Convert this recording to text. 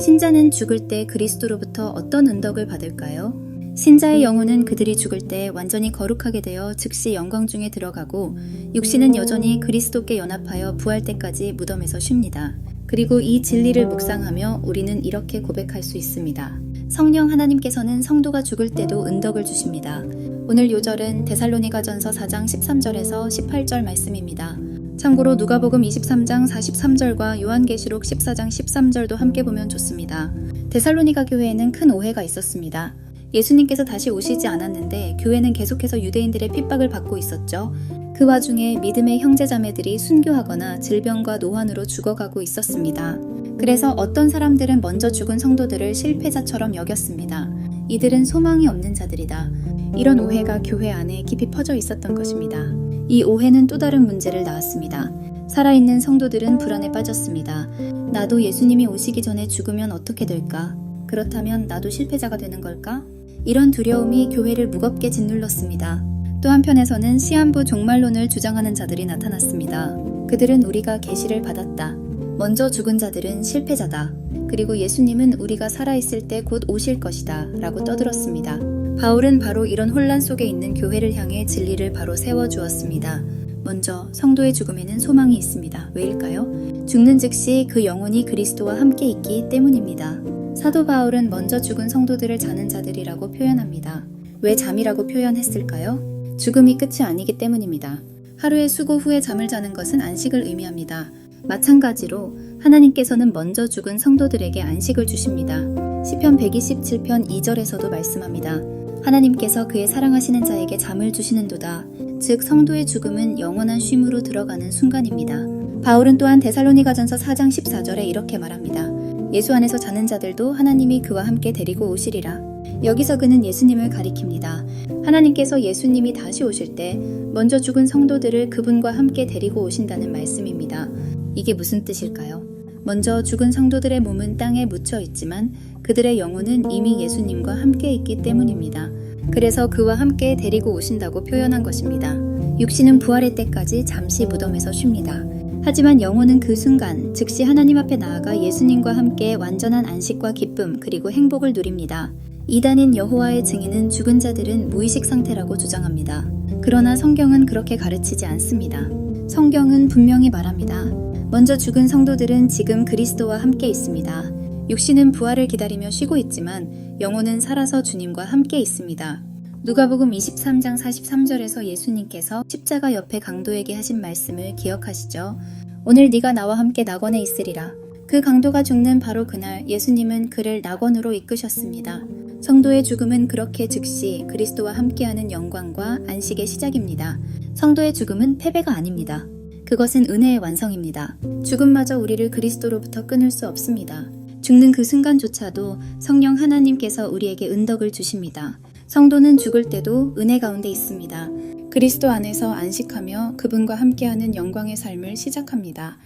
신자는 죽을 때 그리스도로부터 어떤 은덕을 받을까요? 신자의 영혼은 그들이 죽을 때 완전히 거룩하게 되어 즉시 영광 중에 들어가고 육신은 여전히 그리스도께 연합하여 부활 때까지 무덤에서 쉽니다. 그리고 이 진리를 묵상하며 우리는 이렇게 고백할 수 있습니다. 성령 하나님께서는 성도가 죽을 때도 은덕을 주십니다. 오늘 요절은 데살로니가전서 4장 13절에서 18절 말씀입니다. 참고로 누가복음 23장 43절과 요한계시록 14장 13절도 함께 보면 좋습니다. 데살로니가 교회에는 큰 오해가 있었습니다. 예수님께서 다시 오시지 않았는데 교회는 계속해서 유대인들의 핍박을 받고 있었죠. 그 와중에 믿음의 형제자매들이 순교하거나 질병과 노환으로 죽어가고 있었습니다. 그래서 어떤 사람들은 먼저 죽은 성도들을 실패자처럼 여겼습니다. 이들은 소망이 없는 자들이다. 이런 오해가 교회 안에 깊이 퍼져 있었던 것입니다. 이 오해는 또 다른 문제를 낳았습니다. 살아있는 성도들은 불안에 빠졌습니다. 나도 예수님이 오시기 전에 죽으면 어떻게 될까? 그렇다면 나도 실패자가 되는 걸까? 이런 두려움이 교회를 무겁게 짓눌렀습니다. 또 한편에서는 시한부 종말론을 주장하는 자들이 나타났습니다. 그들은 우리가 계시를 받았다. 먼저 죽은 자들은 실패자다. 그리고 예수님은 우리가 살아있을 때 곧 오실 것이다. 라고 떠들었습니다. 바울은 바로 이런 혼란 속에 있는 교회를 향해 진리를 바로 세워주었습니다. 먼저 성도의 죽음에는 소망이 있습니다. 왜일까요? 죽는 즉시 그 영혼이 그리스도와 함께 있기 때문입니다. 사도 바울은 먼저 죽은 성도들을 자는 자들이라고 표현합니다. 왜 잠이라고 표현했을까요? 죽음이 끝이 아니기 때문입니다. 하루의 수고 후에 잠을 자는 것은 안식을 의미합니다. 마찬가지로 하나님께서는 먼저 죽은 성도들에게 안식을 주십니다. 시편 127편 2절에서도 말씀합니다. 하나님께서 그의 사랑하시는 자에게 잠을 주시는도다. 즉 성도의 죽음은 영원한 쉼으로 들어가는 순간입니다. 바울은 또한 데살로니가전서 4장 14절에 이렇게 말합니다. 예수 안에서 자는 자들도 하나님이 그와 함께 데리고 오시리라. 여기서 그는 예수님을 가리킵니다. 하나님께서 예수님이 다시 오실 때 먼저 죽은 성도들을 그분과 함께 데리고 오신다는 말씀입니다. 이게 무슨 뜻일까요? 먼저 죽은 성도들의 몸은 땅에 묻혀 있지만 그들의 영혼은 이미 예수님과 함께 있기 때문입니다. 그래서 그와 함께 데리고 오신다고 표현한 것입니다. 육신은 부활의 때까지 잠시 무덤에서 쉽니다. 하지만 영혼은 그 순간 즉시 하나님 앞에 나아가 예수님과 함께 완전한 안식과 기쁨 그리고 행복을 누립니다. 이단인 여호와의 증인은 죽은 자들은 무의식 상태라고 주장합니다. 그러나 성경은 그렇게 가르치지 않습니다. 성경은 분명히 말합니다. 먼저 죽은 성도들은 지금 그리스도와 함께 있습니다. 육신은 부활을 기다리며 쉬고 있지만 영혼은 살아서 주님과 함께 있습니다. 누가복음 23장 43절에서 예수님께서 십자가 옆에 강도에게 하신 말씀을 기억하시죠? 오늘 네가 나와 함께 낙원에 있으리라. 그 강도가 죽는 바로 그날 예수님은 그를 낙원으로 이끄셨습니다. 성도의 죽음은 그렇게 즉시 그리스도와 함께하는 영광과 안식의 시작입니다. 성도의 죽음은 패배가 아닙니다. 그것은 은혜의 완성입니다. 죽음마저 우리를 그리스도로부터 끊을 수 없습니다. 죽는 그 순간조차도 성령 하나님께서 우리에게 은덕을 주십니다. 성도는 죽을 때도 은혜 가운데 있습니다. 그리스도 안에서 안식하며 그분과 함께하는 영광의 삶을 시작합니다.